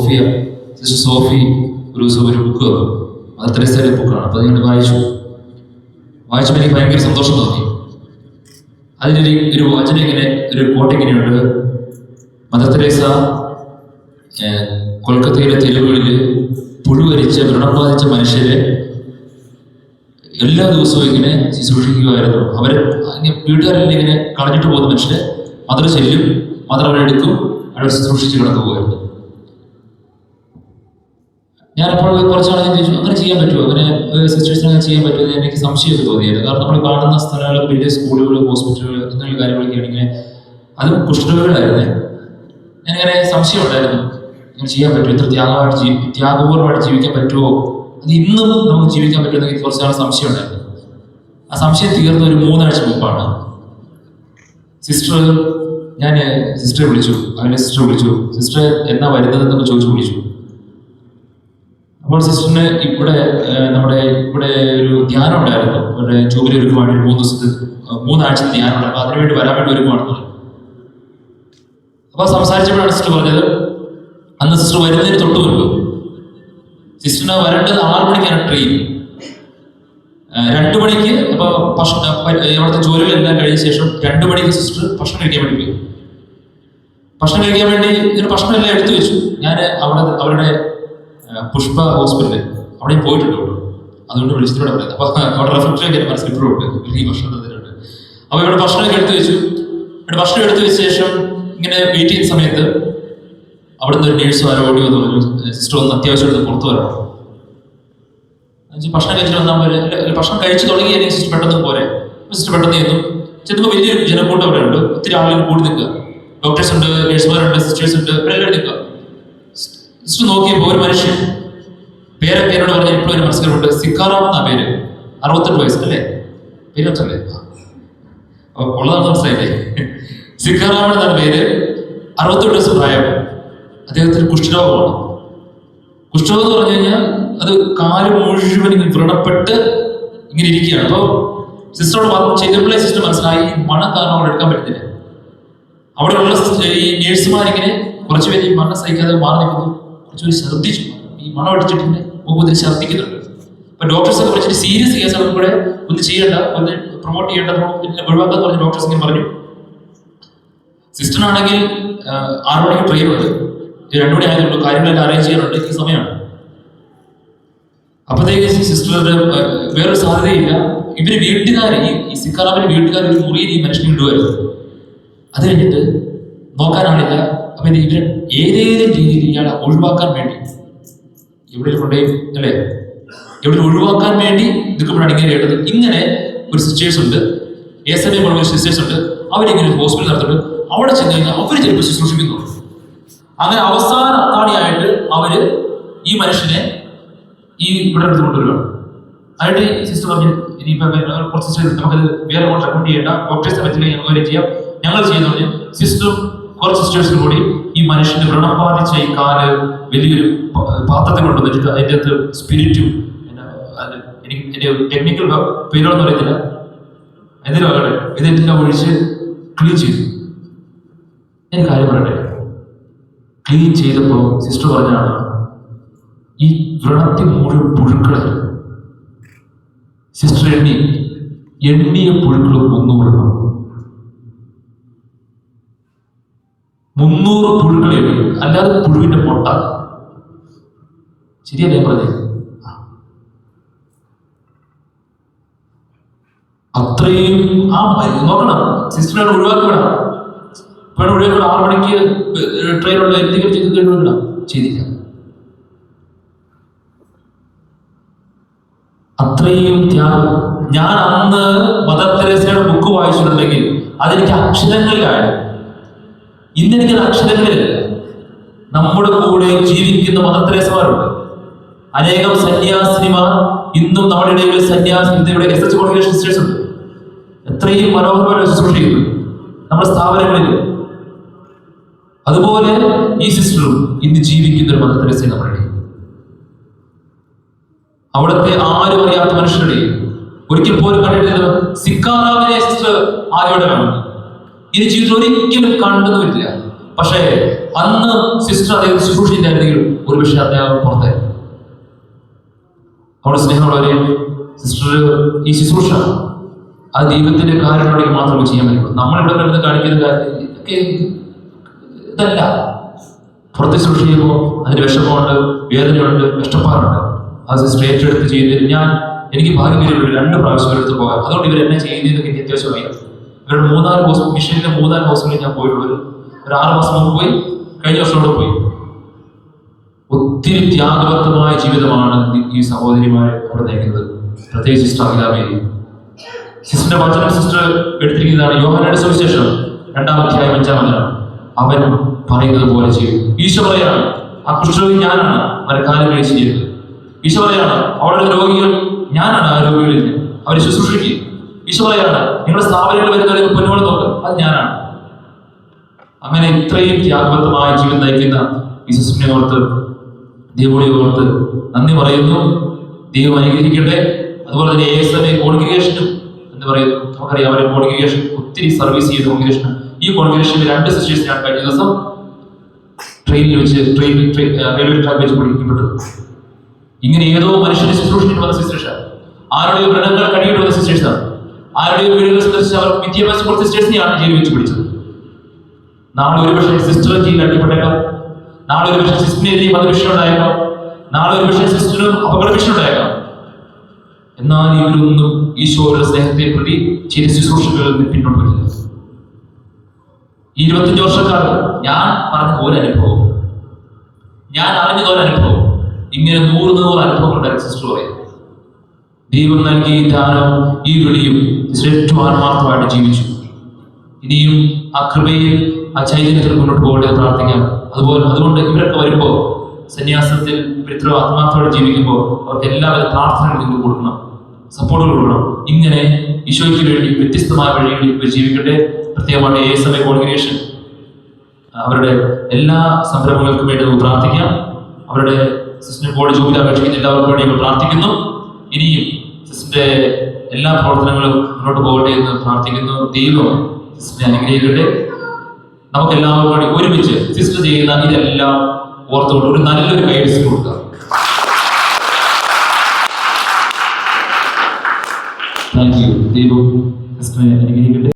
Sophia. Sister Sophy ഒരു ദിവസം ഒരു ബുക്ക് തന്നു അത് തെരേസയുടെ ബുക്കാണ് അപ്പോൾ നിങ്ങൾ വായിച്ചു. വായിച്ചപ്പോൾ എനിക്ക് ഭയങ്കര സന്തോഷം തോന്നി. അതിനൊരു ഒരു വചന ഇങ്ങനെ ഒരു കോട്ട് ഇങ്ങനെയുണ്ട്. മദർ തെരേസ കൊൽക്കത്തയിലെ തെരുവുകളിൽ പുഴുവരിച്ച വ്രണം ബാധിച്ച മനുഷ്യരെ എല്ലാ ദിവസവും ഇങ്ങനെ ശുശ്രൂഷിക്കുമായിരുന്നു അവരെ ഇങ്ങനെ വീട്ടുകാരെല്ലാം ഇങ്ങനെ കളഞ്ഞിട്ട് പോകുന്ന മനുഷ്യരെ മദർ ചെല്ലും മദർ അവരെടുക്കും അവരെ ശുശ്രൂഷിച്ച് കിടന്നു പോകുമായിരുന്നു ഞാനപ്പോൾ കുറച്ച് നാളെ ചോദിച്ചു അങ്ങനെ ചെയ്യാൻ പറ്റുമോ? അങ്ങനെ സിറ്റുവേഷൻ അങ്ങനെ ചെയ്യാൻ പറ്റുമോ? എന്ന് എനിക്ക് സംശയമൊക്കെ തോന്നിയായിരുന്നു. കാരണം നമ്മൾ കാണുന്ന സ്ഥലങ്ങൾ വലിയ സ്കൂളുകൾ ഹോസ്പിറ്റലുകൾ എന്നുള്ള കാര്യങ്ങളൊക്കെ ആണെങ്കിൽ അതും കുഷ്ഠരോഗികളായിരുന്നേ. ഞാനിങ്ങനെ സംശയം ഉണ്ടായിരുന്നു. ഇങ്ങനെ ചെയ്യാൻ പറ്റുമോ? ഇത്ര ത്യാഗമായിട്ട് ജീവി ത്യാഗപൂർവമായിട്ട് ജീവിക്കാൻ പറ്റുമോ? അത് ഇന്നും നമുക്ക് ജീവിക്കാൻ പറ്റുമെന്ന് എനിക്ക് കുറച്ച് നാൾ സംശയം ഉണ്ടായിരുന്നു ആ സംശയം തീർന്ന ഒരു മൂന്നാഴ്ച മുമ്പാണ്. സിസ്റ്റർ ഞാൻ സിസ്റ്ററെ വിളിച്ചു. അവന്റെ സിസ്റ്റർ വിളിച്ചു. സിസ്റ്റർ എന്നാ വരുന്നതെന്നൊക്കെ ചോദിച്ചു വിളിച്ചു. അപ്പോൾ സിസ്റ്ററിന് ഇവിടെ നമ്മുടെ ഇവിടെ ഒരു ധ്യാനം ഉണ്ടായിരുന്നു. അവരുടെ ജോലി ഒരുക്കുവാണ് ഒരു മൂന്ന് ദിവസത്തെ മൂന്നാഴ്ച ധ്യാനം ഉണ്ട് അപ്പൊ അതിനുവേണ്ടി വരാൻ വേണ്ടി ഒരുക്കുവാണെന്ന് അപ്പോൾ അപ്പൊ സംസാരിച്ചപ്പോഴാണ് സിസ്റ്റർ പറഞ്ഞത് അന്ന് സിസ്റ്റർ വരുന്നതിന് തൊട്ട് മുൻപ് സിസ്റ്ററിന് വരേണ്ടത് ആറു മണിക്കാണ് ട്രെയിൻ. രണ്ടു മണിക്ക് അപ്പൊ ഭക്ഷണം അവിടുത്തെ ജോലികളെല്ലാം കഴിഞ്ഞ ശേഷം രണ്ടു മണിക്ക് സിസ്റ്റർ ഭക്ഷണം കഴിക്കാൻ വേണ്ടി പോയി. ഭക്ഷണം കഴിക്കാൻ വേണ്ടി ഇതിന് ഭക്ഷണം എല്ലാം എടുത്തു വെച്ചു. ഞാൻ അവിടെ അവരുടെ പുഷ്പ ഹോസ്പിറ്റൽ അവിടെ പോയിട്ടുണ്ട് അതുകൊണ്ട് വിളിച്ചിട്ടോടെ അപ്പൊ അവിടെ റെഫ്രിജറേറ്റ് ചെയ്യാൻ സ്ലിപ്പറുണ്ട് ഈ ഭക്ഷണം തന്നിട്ടുണ്ട് അപ്പൊ ഇവിടെ ഭക്ഷണം എടുത്തു വെച്ചു. ഇവിടെ ഭക്ഷണം എടുത്തു വെച്ച ശേഷം ഇങ്ങനെ വെയിറ്റ് ചെയ്യുന്ന സമയത്ത് അവിടുന്ന് ഒരു നേഴ്സ് വരെ ഓടി വന്ന്. പറഞ്ഞു സിസ്റ്റർ ഒന്ന് അത്യാവശ്യം എടുത്ത് പുറത്തു വരണം ഭക്ഷണം കഴിച്ചിട്ട് വന്നാൽ പോലെ ഭക്ഷണം കഴിച്ചു തുടങ്ങി അല്ലെങ്കിൽ സിസ്റ്റർ പെട്ടെന്ന് പോരെ. സിസ്റ്റർ പെട്ടെന്ന് ചെയ്യുന്നു ചെന്നപ്പോൾ വലിയൊരു ജനക്കൂട്ടം അവിടെ ഉണ്ട്. ഒത്തിരി ആളുകൾ കൂടി നിൽക്കുക. ഡോക്ടേഴ്സ് ഉണ്ട് നേഴ്സുമാരുണ്ട് സിസ്റ്റേഴ്സ് ഉണ്ട്. ഇവരെല്ലാം നിൽക്കുക. സിസ്റ്റർ നോക്കിയപ്പോൾ ഒരു മനുഷ്യൻ പേരെ എന്നോട് പറഞ്ഞ ഇപ്പോഴും ഒരു മനസ്സിലുണ്ട് സിക്കാറാം എന്നാ പേര്? അറുപത്തെട്ട് വയസ്സ് അല്ലേ? അപ്പൊ ഉള്ളതാണ് മനസ്സിലായില്ലേ? സിക്കാറാം എന്നാണ് പേര്. അറുപത്തെട്ട് വയസ്സ് പ്രായം. അദ്ദേഹത്തിന് കുഷ്ഠരോഗമാണ്. കുഷ്ഠരോഗം എന്ന് പറഞ്ഞു കഴിഞ്ഞാൽ അത് കാൽ മുഴുവൻ ഇങ്ങനെ വ്രണപ്പെട്ട് ഇങ്ങനെ ഇരിക്കുകയാണ്. അപ്പോൾ സിസ്റ്ററോട് ചെയ്തപ്പോഴേ സിസ്റ്റർ മനസ്സിലായി മണം കാരണം അവിടെ എടുക്കാൻ പറ്റുന്നില്ല. അവിടെയുള്ള ഈ നേഴ്സുമാരിങ്ങനെ കുറച്ച് പേര് ഈ മണ്ണ സഹിക്കാതെ മാറി നിൽക്കുന്നു. കുറച്ച് പേര് ഛർദ്ദിച്ചു. ഈ മണം അടിച്ചിട്ട് ഇങ്ങനെ മുഖത്തിൽ ഛർദ്ദിക്കുന്നുണ്ട്. അപ്പൊ ഡോക്ടേഴ്സ് ഒക്കെ വിളിച്ചിട്ട് സീരിയസ് കേസാണ് കൂടെ ഒന്ന് ചെയ്യണ്ട ഒന്ന് പ്രൊമോട്ട് ചെയ്യേണ്ട ഒഴിവാക്കാന്ന് പറഞ്ഞ ഡോക്ടേഴ്സ് ഇങ്ങനെ പറഞ്ഞു. ആണെങ്കിൽ ആറു മണിക്ക് ട്രെയിൻ ഇത് രണ്ടു മണി ആയതുള്ളൂ കാര്യങ്ങളെല്ലാം അറേഞ്ച് ചെയ്യാനുണ്ട്. ഈ സമയമാണ്. അപ്പോഴത്തേക്ക് സിസ്റ്ററുടെ വേറൊരു സാധ്യതയില്ല. ഇവർ വീട്ടുകാർ ഈ ഈ സിക്കാറാമിന്റെ വീട്ടുകാർ ഒരു മുറിയിൽ ഈ മനുഷ്യനെ ഇടുമായിരുന്നു അത് കഴിഞ്ഞിട്ട് നോക്കാൻ ആളില്ല അപ്പൊ ഇത് ഇവർ ഏതേലും രീതിയിൽ ഇയാളെ ഒഴിവാക്കാൻ വേണ്ടി. ഇവിടെ കൊണ്ടുപോയി അല്ലേ? ഇവിടെ ഒഴിവാക്കാൻ വേണ്ടി ഇതൊക്കെ അടങ്ങേണ്ടത് ഇങ്ങനെ ഒരു സിസ്റ്റേഴ്സ് ഉണ്ട്. എസ് എം എ സിസ്റ്റേഴ്സ് ഉണ്ട്. അവരിങ്ങനെ ഒരു ഹോസ്പിറ്റൽ നടത്തുന്നുണ്ട്. അവിടെ ചെന്ന് കഴിഞ്ഞാൽ അവർ ചിലപ്പോൾ ശുശ്രൂഷിക്കുന്നു അങ്ങനെ അവസാന അത്താണിയായിട്ട് അവർ ഈ മനുഷ്യനെ ഈ ഇവിടെ എടുത്ത് കൊണ്ടുവരികയാണ്. അതിന്റെ സിസ്റ്റർ പറഞ്ഞു? ഇനിയിപ്പോ വേ- കുറച്ച് നമുക്ക് വേറെ റെക്കമെൻഡ് ചെയ്യേണ്ട. ഡോക്ടേഴ്സിനെ പറ്റില്ല ഞങ്ങൾ ചെയ്യാം. ഞങ്ങൾ ചെയ്യുന്ന. പറഞ്ഞു സിസ്റ്ററും കുറച്ച് സിസ്റ്റേഴ്സും കൂടി ഈ മനുഷ്യന്റെ വ്രണം ബാധിച്ച ഈ കാൽ വലിയൊരു പാത്രത്തിൽ കൊണ്ടുവന്നിട്ട് അതിന്റെ അകത്ത് സ്പിരിറ്റും എനിക്ക് ടെക്നിക്കൽ പേരോടൊന്നും അറിയത്തില്ല. എന്തിനും ആകട്ടെ ഇതെല്ലാം ഒഴിച്ച് ക്ലീൻ ചെയ്തു. ഞാൻ കാര്യം പറയട്ടെ? ക്ലീൻ ചെയ്തപ്പോൾ സിസ്റ്റർ പറഞ്ഞാണ് ഈ വ്രണത്തിൽ മുഴുവൻ പുഴുക്കൾ സിസ്റ്റർ എണ്ണി എണ്ണിയ പുഴുക്കൾ മുന്നൂറെണ്ണം മുന്നൂറ് പുഴുക്കളെ അല്ലാതെ പുഴുവിന്റെ പൊട്ട. ശരിയല്ലേ പറഞ്ഞത്? അത്രയും ആ മരുന്ന് നോക്കണം. സിസ്റ്ററിനെ ഒഴിവാക്കി വിടാം വേണം ഒഴിവാക്കി ആറ് മണിക്ക് ട്രെയിനുള്ള എന്തെങ്കിലും ചെയ്ത് കഴിഞ്ഞ് വിടാം ചെയ്തില്ല. അത്രയും ത്യാഗം. ഞാൻ അന്ന് മദർ തെരേസയുടെ ബുക്ക് വായിച്ചിട്ടുണ്ടെങ്കിൽ അതെനിക്ക് അക്ഷരങ്ങളിലാണ് ഇന്നെനിക്ക് അക്ഷരങ്ങളിൽ നമ്മുടെ കൂടെ ജീവിക്കുന്ന മതത്രേസമാരുണ്ട് അനേകം സന്യാസിനിമാർ ഇന്നും നമ്മുടെ ഇടയിൽ സന്യാസി എസ് എച്ച് കോൺഗ്രേഷൻ സിസ്റ്റേഴ്സ് ഉണ്ട്. എത്രയും മനോഹരമായി ശുശ്രൂഷിക്കുന്നു. നമ്മുടെ സ്ഥാപനങ്ങളിൽ. അതുപോലെ ഈ സിസ്റ്ററും ഇന്ന് ജീവിക്കുന്ന ഒരു മദർ നമ്മുടെ അവിടുത്തെ ആരും അറിയാത്ത മനുഷ്യരുടെ ഒരിക്കൽ പോലും കണ്ടിട്ടില്ല സിക്കാറാവിനെ സിസ്റ്റർ ആരോടെ കാണുന്നു ഇനി ജീവിതത്തിൽ ഒരിക്കലും കണ്ടെന്ന് വരില്ല. പക്ഷേ അന്ന് സിസ്റ്റർ അദ്ദേഹം ശുശ്രൂഷിച്ചില്ലായിരുന്നെങ്കിൽ ഒരു പക്ഷേ അദ്ദേഹം പുറത്തായിരുന്നു അവിടെ സ്നേഹമുള്ളവരെ സിസ്റ്റർ ഈ ശുശ്രൂഷ ആ ദൈവത്തിന്റെ കാര്യമുണ്ടെങ്കിൽ മാത്രമേ ചെയ്യാൻ പറ്റുള്ളൂ നമ്മളിവിടെ കിടന്ന് കാണിക്കുന്ന ഇതല്ല. പുറത്ത് ശുശ്രൂഷ ചെയ്യുമ്പോൾ അതിന് വിഷമമുണ്ട് വേദനയുണ്ട് കഷ്ടപ്പാടുണ്ട്. അത് സിസ്റ്റർ ഏറ്റെടുത്ത് ചെയ്ത് ഞാൻ എനിക്ക് ഭാഗ്യം രണ്ട് പ്രാവശ്യം എടുത്ത് പോകാം അതുകൊണ്ട് ഇവരെന്നെ ചെയ്യുന്നതിനൊക്കെ എനിക്ക് അത്യാവശ്യമായി. ഇവരുടെ മൂന്നാൽ ഹോസ്പിറ്റൽ മിഷനിലെ മൂന്നാൽ ഹോസ്പിറ്റലിൽ ഞാൻ പോയിട്ടുള്ളത് ഒരു ആറ് മാസം മുമ്പ് പോയി കഴിഞ്ഞ വർഷം കൂടെ പോയി. ഒത്തിരി ത്യാഗബദ്ധമായ ജീവിതമാണ് ഈ സഹോദരിമാരെ അവിടെ നയിക്കുന്നത് പ്രത്യേകിച്ച് സിസ്റ്റർ അഖിലാമേരി സിസ്റ്ററിന്റെ വചനം സിസ്റ്റർ എടുത്തിരിക്കുന്നതാണ്. യോഹനയുടെ സുവിശേഷം രണ്ടാം അധ്യായം അഞ്ചാം വചനം. അവൻ പറയുന്നത് പോലെ ചെയ്യും. ഈശോ പറയാണ് ആ കുഷ്ഠരോഗി ഞാനാണ് അവരെ കാലം കഴിച്ച് ചെയ്യുന്നത് ഈശോ പറയാണ് അവളുടെ രോഗികൾ ഞാനാണ് ആ രോഗികളിൽ അവരെ ശുശ്രൂഷിക്കും ഈശോ പറയാണ് നിങ്ങളുടെ വരുന്ന വരുന്നവരെ പൊന്നോട് നോക്ക്. അത് ഞാനാണ്. അങ്ങനെ ഇത്രയും ത്യാഗബദ്ധമായ ജീവൻ നയിക്കുന്ന വിശ്വസിനെ ഓർത്ത് ദൈവോടെ ഓർത്ത് നന്ദി പറയുന്നു. ദൈവം അനുഗ്രഹിക്കട്ടെ. അതുപോലെ തന്നെ എ എസ് കോൺഗ്രിഗേഷനും എന്ന് പറയുന്നു. നമുക്കറിയാം അവരെ കോൺഗ്രിഗേഷൻ ഒത്തിരി സർവീസ് ചെയ്ത കോൺഗ്രിഗേഷൻ ഈ കോൺഗ്രിഗേഷനിൽ രണ്ട് സിസ്റ്റേഴ്സ് ഞാൻ കഴിഞ്ഞ ദിവസം ട്രെയിനിൽ വെച്ച് ട്രെയിൻ റെയിൽവേ ട്രാക്ക് വെച്ച് പിടിക്കപ്പെട്ടു ഇങ്ങനെ ഏതോ മനുഷ്യന്റെ ശുശ്രൂഷിച്ചിട്ട് വന്ന സിസ്റ്റേഴ്സാണ് ആരുടെയോ വ്രണങ്ങൾ കഴിയിട്ട് വന്ന സിസ്റ്റേഴ്സാണ് ആരുടെയോ വീടുകൾ സന്ദർശിച്ച് അവർ വിദ്യാഭ്യാസം കൊടുത്ത സിസ്റ്റേഴ്സിനെയാണ് ജയിലിൽ വെച്ച് പിടിച്ചത്. നാളെ ഒരു പക്ഷേ സിസ്റ്റർ ജയിലിൽ അടിപ്പെട്ടേക്കാം നാളെ ഒരു പക്ഷേ അത് വിഷയം ഉണ്ടായേക്കാം നാളെ ഒരു പക്ഷേ സിസ്റ്ററും അപകട വിഷയം ഉണ്ടായേക്കാം എന്നാൽ ഇവരൊന്നും ഈശോയുടെ സ്നേഹത്തെ പ്രതി ചില ശുശ്രൂഷകളിൽ നിന്ന് പിന്നോട്ട് വരില്ല. ഇരുപത്തഞ്ച് വർഷക്കാലം ഞാൻ പറഞ്ഞ പോലെ അനുഭവം. ഞാൻ അറിഞ്ഞ പോലെ അനുഭവം. ഇങ്ങനെ നൂറ് നൂറ് അനുഭവങ്ങളുടെ സിസ്റ്റർ പറയും ദൈവം നൽകിയ ഈ ദാനവും ഈ വിളിയും ആത്മാർത്ഥമായിട്ട് ജീവിച്ചു. ഇനിയും ആ കൃപയിൽ ആ ചൈതന്യത്തിൽ മുന്നോട്ട് പോകട്ടെ പ്രാർത്ഥിക്കാം. അതുപോലെ അതുകൊണ്ട് ഇവരൊക്കെ വരുമ്പോൾ സന്യാസത്തിൽ ഇത്ര ആത്മാർത്ഥത്തോടെ ജീവിക്കുമ്പോൾ അവർക്ക് എല്ലാവരും പ്രാർത്ഥനകൾ നിങ്ങൾ കൊടുക്കണം. സപ്പോർട്ടുകൾ കൊടുക്കണം. ഇങ്ങനെ ഈശോയ്ക്ക് വേണ്ടി വ്യത്യസ്തമായ വഴികളിൽ ഇവർ ജീവിക്കട്ടെ. പ്രത്യേകമായിട്ട് എം എ കോൺഗ്രിഗേഷൻ അവരുടെ എല്ലാ സംരംഭങ്ങൾക്കും വേണ്ടി നമുക്ക് പ്രാർത്ഥിക്കാം. അവരുടെ സിസ്റ്റം ബോർഡ് ജോലി അപേക്ഷിക്കുന്ന എല്ലാവർക്കും വേണ്ടി നമ്മൾ പ്രാർത്ഥിക്കുന്നു. ഇനിയും സിസ്റ്ററിന്റെ എല്ലാ പ്രവർത്തനങ്ങളും മുന്നോട്ട് പോകട്ടെ എന്ന് പ്രാർത്ഥിക്കുന്നു. ദൈവം സിസ്റ്ററിനെ അനുഗ്രഹിക്കട്ടെ. നമുക്ക് എല്ലാവർക്കും കൂടി ഒരുമിച്ച് സിസ്റ്റർ ചെയ്യുന്ന ഇതെല്ലാം ഓർത്തുകൊണ്ട് ഒരു നല്ലൊരു ഗൈഡൻസ് കൊടുക്കുക താങ്ക് യു ദൈവം സിസ്റ്ററിനെ അനുഗ്രഹിക്കട്ടെ.